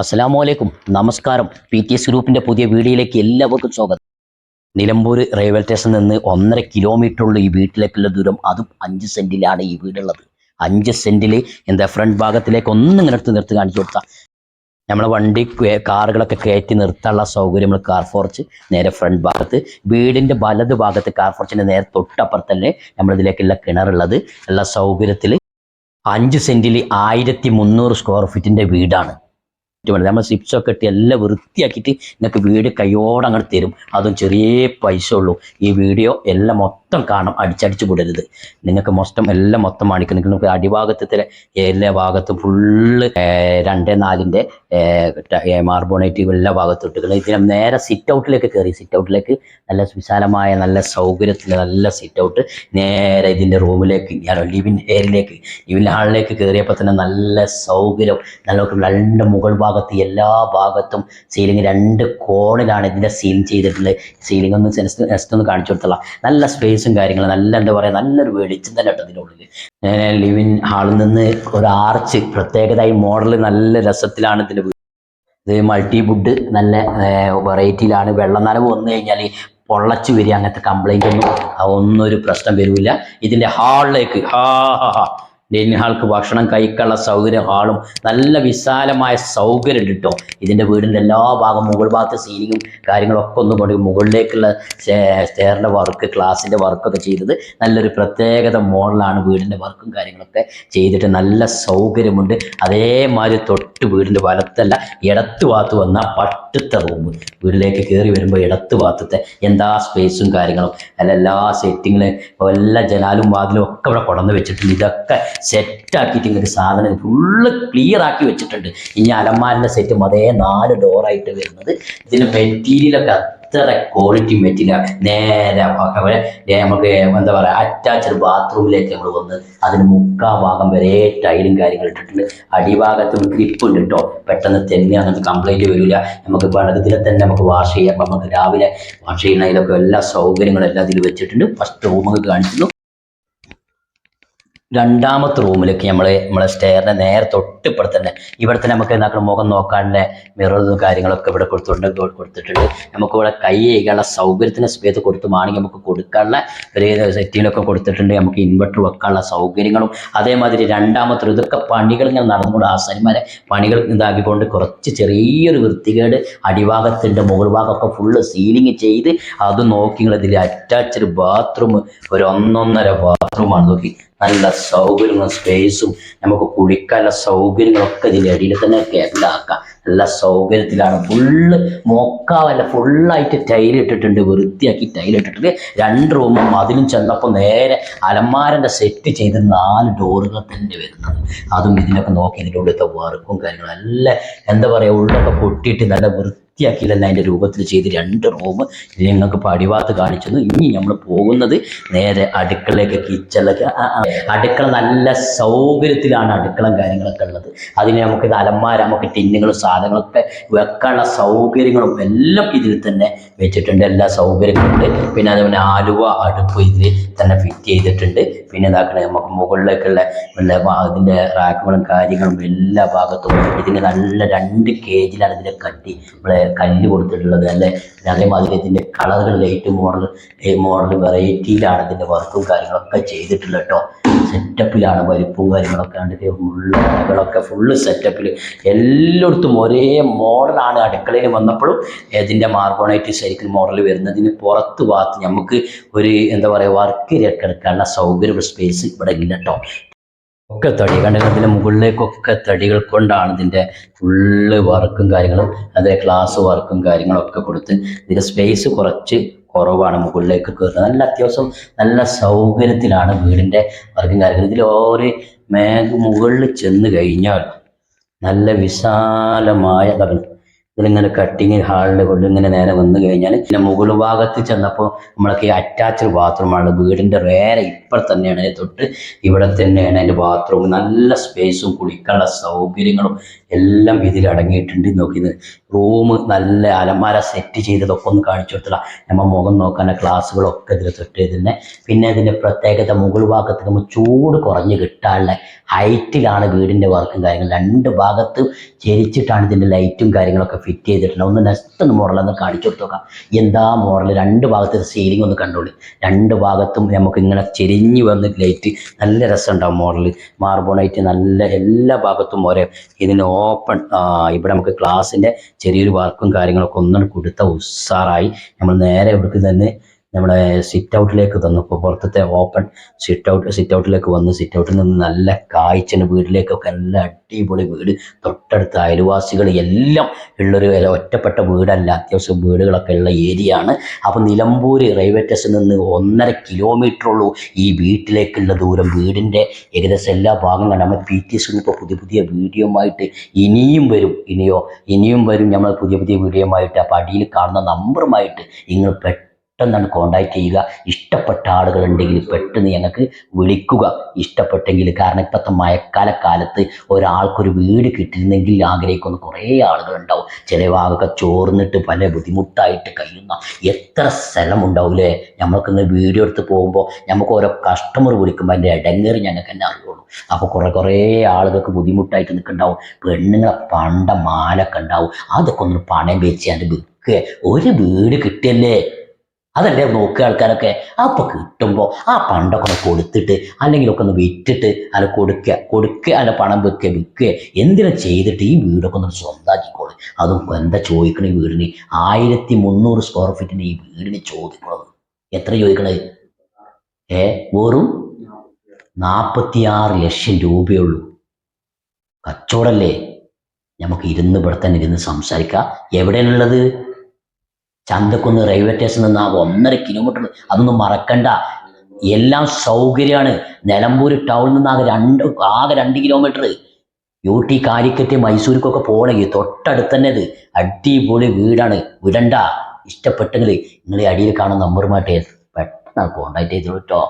അസ്സലാമു അലൈക്കും. നമസ്കാരം. പി ടി എസ് ഗ്രൂപ്പിന്റെ പുതിയ വീഡിയോയിലേക്ക് എല്ലാവർക്കും സ്വാഗതം. നിലമ്പൂർ റെയിൽവേ സ്റ്റേഷനിൽ നിന്ന് ഒന്നര കിലോമീറ്റർ ഉള്ള ഈ വീട്ടിലേക്കുള്ള ദൂരം അതും അഞ്ച് സെന്റിലാണ് ഈ വീടുള്ളത്. അഞ്ച് സെന്റിൽ എന്താ ഫ്രണ്ട് ഭാഗത്തിലേക്ക് ഒന്നും എടുത്ത് നിർത്തി കാണിച്ചു കൊടുത്താൽ നമ്മളെ വണ്ടി കാറുകളൊക്കെ കയറ്റി നിർത്താനുള്ള സൗകര്യം നമ്മൾ കാർ ഫോർച്ച് നേരെ ഫ്രണ്ട് ഭാഗത്ത്. വീടിന്റെ വലത് ഭാഗത്ത് കാർ ഫോർച്ചിന്റെ നേരെ തൊട്ടപ്പുറത്തല്ലേ നമ്മളിതിലേക്കുള്ള കിണറുള്ളത്. ഉള്ള സൗകര്യത്തിൽ അഞ്ച് സെന്റിൽ ആയിരത്തി മുന്നൂറ് സ്ക്വയർ ഫീറ്റിന്റെ വീടാണ്. പറ്റുമല്ലോ നമ്മൾ സിപ്സൊക്കെ ഇട്ട് എല്ലാം വൃത്തിയാക്കിയിട്ട് നിങ്ങൾക്ക് വീട് കയ്യോടങ്ങൾ തരും. അതും ചെറിയ പൈസ ഉള്ളൂ. ഈ വീഡിയോ എല്ലാം മൊത്തം കാണാം അടിച്ചടിച്ച് വിടരുത് നിങ്ങൾക്ക് മൊത്തം എല്ലാം മൊത്തം കാണിക്കും നിങ്ങൾക്ക് അടിഭാഗത്തിലെ എല്ലാ ഭാഗത്തും ഫുള്ള് രണ്ടേ നാലിന്റെ മാർബോണേറ്റ് എല്ലാ ഭാഗത്തും ഇട്ടിട്ടുണ്ട് ഇതിനെ നേരെ സിറ്റ് ഔട്ടിലേക്ക് കയറി സിറ്റ് ഔട്ടിലേക്ക് നല്ല വിശാലമായ നല്ല സൗകര്യത്തിൽ നല്ല സിറ്റ് ഔട്ട് നേരെ ഇതിന്റെ റൂമിലേക്ക് ലിവിൻ ഏരിയയിലേക്ക് ലിവിൻ ഹാളിലേക്ക് കയറിയപ്പോൾ തന്നെ നല്ല സൗകര്യം. നല്ല രണ്ട് മുകൾ ഭാഗത്ത് എല്ലാ ഭാഗത്തും സീലിംഗ് രണ്ട് കോണിലാണ് ഇതിന്റെ സീലിംഗ് ചെയ്തിട്ടുള്ളത്. സീലിംഗ് ഒന്ന് ജസ്റ്റ് ഒന്ന് കാണിച്ചു കൊടുത്തുള്ള നല്ല സ്പേസും കാര്യങ്ങളും നല്ല എന്താ പറയുക നല്ലൊരു വെളിച്ചം തന്നെ കേട്ടോ ഇതിനുള്ളിൽ ലിവിൻ ഹാളിൽ നിന്ന് ഒരു ആർച്ച് പ്രത്യേകത ഈ മോഡൽ നല്ല രസത്തിലാണ് ഇതിന്റെ ഇത് മൾട്ടി ഫുഡ് നല്ല വെറൈറ്റിയിലാണ് വെള്ളം നനവ് വന്നു കഴിഞ്ഞാൽ പൊള്ളച്ചു വരിക അങ്ങനത്തെ കംപ്ലൈന്റ് ഒന്നും ഒന്നും ഒരു പ്രശ്നം വരില്ല ഇതിന്റെ ഹാളിലേക്ക് ഹാ ഹാ ഹാ ഡൈനിങ് ഹാൾക്ക് ഭക്ഷണം കഴിക്കാനുള്ള സൗകര്യം ഹാളും നല്ല വിശാലമായ സൗകര്യം കേട്ടോ ഇതിന്റെ വീടിന്റെ എല്ലാ ഭാഗം മുകൾ ഭാഗത്തെ സീലിങ്ങും കാര്യങ്ങളൊക്കെ ഒന്നും കൊണ്ട് മുകളിലേക്കുള്ള സ്റ്റെയറിന്റെ വർക്ക് ക്ലാസിന്റെ വർക്കൊക്കെ ചെയ്തത് നല്ലൊരു പ്രത്യേകത മോഡലാണ് വീടിന്റെ വർക്കും കാര്യങ്ങളൊക്കെ ചെയ്തിട്ട് നല്ല സൗകര്യമുണ്ട്. അതേമാതിരി തൊട്ട് വീടിന്റെ വലത്തല്ല ഇടത്ത് ഭാഗത്ത് വന്ന പട്ടത്തെ റൂം വീട്ടിലേക്ക് കയറി വരുമ്പോൾ ഇടത്ത് ഭാഗത്തെ എന്താ സ്പേസും കാര്യങ്ങളും. അല്ല എല്ലാ സെറ്റിങ്ങിലും എല്ലാ ജനാലും വാതിലും ഒക്കെ ഇവിടെ കൊടന്ന് വെച്ചിട്ടുണ്ട്. ഇതൊക്കെ സെറ്റാക്കിയിട്ട് ഇങ്ങനെ സാധനം ഫുള്ള് ക്ലിയർ ആക്കി വെച്ചിട്ടുണ്ട്. ഇനി അലമാരിന്റെ സെറ്റ് അതേ നാല് ഡോറായിട്ട് വരുന്നത് ഇതിന്റെ മെറ്റീരിയലൊക്കെ അത്ര ക്വാളിറ്റി മെറ്റീരിയൽ നേരെ നമുക്ക് എന്താ പറയുക അറ്റാച്ച്ഡ് ബാത്റൂമിലേക്ക് നമ്മൾ വന്ന് അതിന് മുക്കാ ഭാഗം വരെ ടൈലും കാര്യങ്ങൾ ഇട്ടിട്ടുണ്ട്. അടിഭാഗത്ത് ഗ്രിപ്പ് ഉണ്ട് കേട്ടോ പെട്ടെന്ന് തന്നെ നമുക്ക് കംപ്ലൈന്റ് വരില്ല നമുക്ക് വെള്ളത്തിലെ തന്നെ നമുക്ക് വാഷ് ചെയ്യാം. നമുക്ക് രാവിലെ വാഷ് ചെയ്യുന്നതിലൊക്കെ എല്ലാ സൗകര്യങ്ങളും എല്ലാം ഇതിൽ വെച്ചിട്ടുണ്ട്. ഫസ്റ്റ് റൂമൊക്കെ കാണിക്കുന്നു. രണ്ടാമത്തെ റൂമിലേക്ക് നമ്മൾ നമ്മളെ സ്റ്റെയറിന്റെ നേരെ തൊട്ടിപ്പുറത്ത് തന്നെ ഇവിടെ തന്നെ നമുക്ക് എന്താക്കണം? മുഖം നോക്കാണ്ട് മിററും കാര്യങ്ങളൊക്കെ ഇവിടെ കൊടുത്തിട്ടുണ്ട് കൊടുത്തിട്ടുണ്ട്. നമുക്ക് ഇവിടെ കൈ കഴിക്കാനുള്ള സൗകര്യത്തിന് സ്പേസ് കൊടുത്തുമാണെങ്കിൽ നമുക്ക് കൊടുക്കാനുള്ള ഒരു സെറ്റിങ്ങിലൊക്കെ കൊടുത്തിട്ടുണ്ട്. നമുക്ക് ഇൻവെർട്ടർ വെക്കാനുള്ള സൗകര്യങ്ങളും അതേമാതിരി രണ്ടാമത്തെ ഇതൊക്കെ പണികൾ ഇങ്ങനെ നടന്നുകൊണ്ട് ആശാരിമാരെ പണികൾ ഇതാക്കിക്കൊണ്ട് കുറച്ച് ചെറിയൊരു വൃത്തികേട് അടിഭാഗത്തിന്റെ മുകൾ ഭാഗമൊക്കെ ഫുള്ള് സീലിംഗ് ചെയ്ത് അത് നോക്കി ഇതിൽ അറ്റാച്ച്ഡ് ബാത്റൂം ഒരു ഒന്നൊന്നര ബാത്റൂമാണ് നോക്കി. നല്ല സൗകര്യങ്ങളും സ്പേസും നമുക്ക് കുളിക്കാനുള്ള സൗകര്യങ്ങളൊക്കെ ഇതിന്റെ അടിയിൽ തന്നെ കേരളാക്കാം. നല്ല സൗകര്യത്തിലാണ് ഫുള്ള് മൊക്കാവല്ല ഫുള്ളായിട്ട് ടൈലിട്ടിട്ടുണ്ട് വൃത്തിയാക്കി ടൈലിട്ടിട്ടുണ്ട് രണ്ട് റൂമും അതിലും ചെന്നപ്പോൾ നേരെ അലമാരന്റെ സെറ്റ് ചെയ്ത് നാല് ഡോറുകൾ തന്നെ വരുന്നത്. അതും ഇതിനൊക്കെ നോക്കി ഇതിന്റെ ഉള്ളിലത്തെ വർക്കും കാര്യങ്ങളും നല്ല എന്താ പറയുക ഉള്ളൊക്കെ പൊട്ടിയിട്ട് നല്ല വൃത്തിയാക്കിയില്ല അതിന്റെ രൂപത്തിൽ ചെയ്ത് രണ്ട് റൂം ഞങ്ങൾക്ക് പടിവാത്ത് കാണിച്ചു ഇനി നമ്മൾ പോകുന്നത് നേരെ അടുക്കളയൊക്കെ കിച്ചണിലേക്ക്. അടുക്കള നല്ല സൗകര്യത്തിലാണ് അടുക്കളം കാര്യങ്ങളൊക്കെ ഉള്ളത്. അതിന് നമുക്ക് അലമാര നമുക്ക് ടിന്നുകളും സാധനങ്ങളൊക്കെ വെക്കാനുള്ള സൗകര്യങ്ങളും എല്ലാം ഇതിൽ തന്നെ വെച്ചിട്ടുണ്ട്. എല്ലാ സൗകര്യങ്ങളും ഉണ്ട്. പിന്നെ അതുപോലെ ആലുവ അടുപ്പ് ഇതിൽ തന്നെ ഫിറ്റ് ചെയ്തിട്ടുണ്ട്. പിന്നെ ഇതാക്കണേ നമുക്ക് മുകളിലേക്കുള്ള പിന്നെ അതിന്റെ റാക്കുകളും കാര്യങ്ങളും എല്ലാ ഭാഗത്തും ഇതിന് നല്ല രണ്ട് കേജിലാണ് ഇതിന്റെ കട്ടി. കല്ല് കൊടുത്തിട്ടുള്ളത് അല്ലെ? അതേമാതിരി ഇതിന്റെ കളറുകൾ ലൈറ്റ് മോഡൽ മോഡൽ വെറൈറ്റിയിലാണ് ഇതിന്റെ വർക്കും കാര്യങ്ങളൊക്കെ ചെയ്തിട്ടുള്ളത് കേട്ടോ. സെറ്റപ്പിലാണ് വലിപ്പവും കാര്യങ്ങളൊക്കെ കണ്ടിട്ട് ഫുള്ള് അറകളൊക്കെ ഫുള്ള് സെറ്റപ്പിൽ എല്ലായിടത്തും ഒരേ മോഡലാണ് അടുക്കളയിൽ വന്നപ്പോഴും ഇതിന്റെ മാർബോണൈറ്റ് സൈക്കിൾ മോഡൽ വരുന്നതിന് പുറത്ത് ഭാഗത്ത് നമുക്ക് ഒരു എന്താ പറയുക വർക്ക് എടുക്കാനുള്ള സൗകര്യം സ്പേസ് ഇവിടെ ഇല്ല കേട്ടോ. ഒക്കെ തടി. അതിന്റെ മുകളിലേക്കൊക്കെ തടികൾ കൊണ്ടാണ് ഇതിന്റെ ഫുള്ള് വർക്കും കാര്യങ്ങളും അതേ ക്ലാസ് വർക്കും കാര്യങ്ങളൊക്കെ കൊടുത്ത് ഇതിന്റെ സ്പേസ് കുറച്ച് കുറവാണ് മുകളിലേക്ക് കയറുന്നത് നല്ല അത്യാവശ്യം നല്ല സൗകര്യത്തിലാണ് വീടിന്റെ വർക്കും കാര്യങ്ങളും. ഇതിൽ ഓരോ മേഘ മുകളിൽ ചെന്ന് കഴിഞ്ഞാൽ നല്ല വിശാലമായ ഇതാണ് ഇതിലിങ്ങനെ കട്ടിങ് ഹാളിൽ കൊണ്ട് ഇങ്ങനെ നേരെ വന്നു കഴിഞ്ഞാൽ പിന്നെ മുകൾ ഭാഗത്ത് ചെന്നപ്പോൾ നമ്മളൊക്കെ ഈ അറ്റാച്ച്ഡ് ബാത്റൂമാണ് വീടിന്റെ വേറെ ഇപ്പം തന്നെയാണ്. തൊട്ട് ഇവിടെ തന്നെയാണ് അതിന്റെ ബാത്റൂം നല്ല സ്പേസും കുളിക്കാനുള്ള സൗകര്യങ്ങളും എല്ലാം ഇതിൽ അടങ്ങിയിട്ടുണ്ട്. നോക്കിയത് റൂം നല്ല അലമാര സെറ്റ് ചെയ്തതൊക്കെ ഒന്ന് കാണിച്ചു കൊടുത്തില്ല നമ്മൾ മുഖം നോക്കാനുള്ള ക്ലാസ്സുകളൊക്കെ ഇതിൽ സെറ്റ് ചെയ്തിരുന്നത് പിന്നെ ഇതിന്റെ പ്രത്യേകത മുകൾ ഭാഗത്ത് നമ്മൾ ചൂട് കുറഞ്ഞ് കിട്ടാനുള്ള ഹൈറ്റിലാണ് വീടിന്റെ വർക്കും കാര്യങ്ങളും. രണ്ട് ഭാഗത്തും ചെരിച്ചിട്ടാണ് ഇതിന്റെ ലൈറ്റും കാര്യങ്ങളൊക്കെ ഫിറ്റ് ചെയ്തിട്ടുള്ളത്. ഒന്ന് നെക്സ്റ്റ് ഒന്ന് മോഡലൊന്ന് കാണിച്ചു കൊടുത്തു നോക്കാം. എന്താ മോഡൽ രണ്ട് ഭാഗത്തെ സീലിംഗ് ഒന്ന് കണ്ടോളി. രണ്ട് ഭാഗത്തും നമുക്ക് ഇങ്ങനെ ചെരിഞ്ഞ് വന്ന് ലൈറ്റ് നല്ല രസമുണ്ടാവും മോഡൽ മാർബോണൈറ്റ് നല്ല എല്ലാ ഭാഗത്തും ഒരേ ഇതിന് ഓപ്പൺ ഇവിടെ നമുക്ക് ക്ലാസ്സിന്റെ ചെറിയൊരു വർക്കും കാര്യങ്ങളൊക്കെ ഒന്നും കൊടുത്ത ഉഷാറായി നമ്മൾ നേരെ ഇവിടേക്ക് തന്നെ നമ്മുടെ സിറ്റ് ഔട്ടിലേക്ക് തന്നപ്പോൾ പുറത്തത്തെ ഓപ്പൺ സിറ്റ് ഔട്ട് സിറ്റ് ഔട്ടിലേക്ക് വന്ന്. സിറ്റ് ഔട്ടിൽ നിന്ന് നല്ല കാഴ്ചന് വീട്ടിലേക്കൊക്കെ നല്ല അടിപൊളി വീട്. തൊട്ടടുത്ത അയൽവാസികൾ എല്ലാം ഉള്ളൊരു ഒറ്റപ്പെട്ട വീടല്ല. അത്യാവശ്യം വീടുകളൊക്കെ ഉള്ള ഏരിയ ആണ്. അപ്പോൾ നിലമ്പൂർ റെയിൽവേ സ്റ്റേഷനിൽ നിന്ന് ഒന്നര കിലോമീറ്റർ ഉള്ളൂ ഈ വീട്ടിലേക്കുള്ള ദൂരം. വീടിന്റെ ഏകദേശം എല്ലാ ഭാഗങ്ങളും നമ്മൾ പി ടി എസ് ഇപ്പോൾ പുതിയ പുതിയ വീഡിയോമായിട്ട് ഇനിയും വരും. ഇനിയോ? ഇനിയും വരും നമ്മൾ പുതിയ പുതിയ വീഡിയോമായിട്ട് അപ്പോൾ അടിയിൽ കാണുന്ന നമ്പറുമായിട്ട് നിങ്ങൾ പെട്ടെന്നാണ് കോണ്ടാക്ട് ചെയ്യുക. ഇഷ്ടപ്പെട്ട ആളുകളുണ്ടെങ്കിൽ പെട്ടെന്ന് ഞങ്ങൾക്ക് വിളിക്കുക. ഇഷ്ടപ്പെട്ടെങ്കിൽ കാരണം ഇപ്പോഴത്തെ മഴക്കാല കാലത്ത് ഒരാൾക്കൊരു വീട് കിട്ടിയിരുന്നെങ്കിൽ ആഗ്രഹിക്കുന്ന കുറേ ആളുകളുണ്ടാവും ചില ഭാഗമൊക്കെ ചോർന്നിട്ട് പല ബുദ്ധിമുട്ടായിട്ട് കഴിയുന്ന എത്ര സ്ഥലമുണ്ടാവില്ലേ നമ്മൾക്കിന്ന് വീഡിയോ എടുത്ത് പോകുമ്പോൾ നമുക്ക് ഓരോ കസ്റ്റമർ വിളിക്കുമ്പോൾ അതിന്റെ ഇടങ്ങേറി ഞങ്ങൾക്ക് തന്നെ അറിയുള്ളൂ. അപ്പോൾ കുറേ കുറേ ആളുകൾക്ക് ബുദ്ധിമുട്ടായിട്ട് നിൽക്കുന്നുണ്ടാവും. പെണ്ണുങ്ങളെ പണ്ട മാലൊക്കെ ഉണ്ടാവും. അതൊക്കെ ഒന്ന് പണയം വെച്ച് അതിന്റെ ഒരു വീട് കിട്ടിയല്ലേ? അതല്ലേ നോക്കുക ആൾക്കാരൊക്കെ? അപ്പൊ കിട്ടുമ്പോൾ ആ പണ്ടൊക്കെ ഒന്ന് കൊടുത്തിട്ട് അല്ലെങ്കിൽ ഒക്കെ ഒന്ന് വിറ്റിട്ട് അല്ല കൊടുക്കുക കൊടുക്കുക അല്ല പണം വെക്കുക വിൽക്കുക എന്തിനാ ചെയ്തിട്ട് ഈ വീടൊക്കെ ഒന്ന് സ്വന്തമാക്കിക്കോളൂ അതും എന്താ ചോദിക്കണ ഈ വീടിന്? ആയിരത്തി മുന്നൂറ് സ്ക്വയർ ഫീറ്റിന് ഈ വീടിന് ചോദിക്കണത്. എത്ര ചോദിക്കണത് ഏ വെറും നാൽപ്പത്തിയാറ് ലക്ഷം രൂപയുള്ളൂ കച്ചവടല്ലേ? നമുക്ക് ഇരുന്ന് ഇവിടെ തന്നെ ഇരുന്ന് സംസാരിക്കാം. എവിടെയാണുള്ളത്? ചന്തക്കുന്ന് റെയിൽവേ സ്റ്റേഷനിൽ നിന്ന് ആ ഒന്നര കിലോമീറ്റർ അതൊന്നും മറക്കണ്ട. എല്ലാം സൗകര്യമാണ്. നിലമ്പൂർ ടൗണിൽ നിന്ന് ആകെ രണ്ട് ആകെ രണ്ട് കിലോമീറ്റർ യു ടി കാലിക്കറ്റ് മൈസൂർക്കൊക്കെ പോകണമെങ്കിൽ തൊട്ടടുത്ത് തന്നെ ഇത്. അടിപൊളി വീടാണ്. വിടണ്ട. ഇഷ്ടപ്പെട്ടെങ്കിൽ നിങ്ങൾ അടിയിൽ കാണുന്ന നമ്പറുമായിട്ട് പെട്ടെന്ന് കോണ്ടാക്ട് ചെയ്തോളൂ കേട്ടോ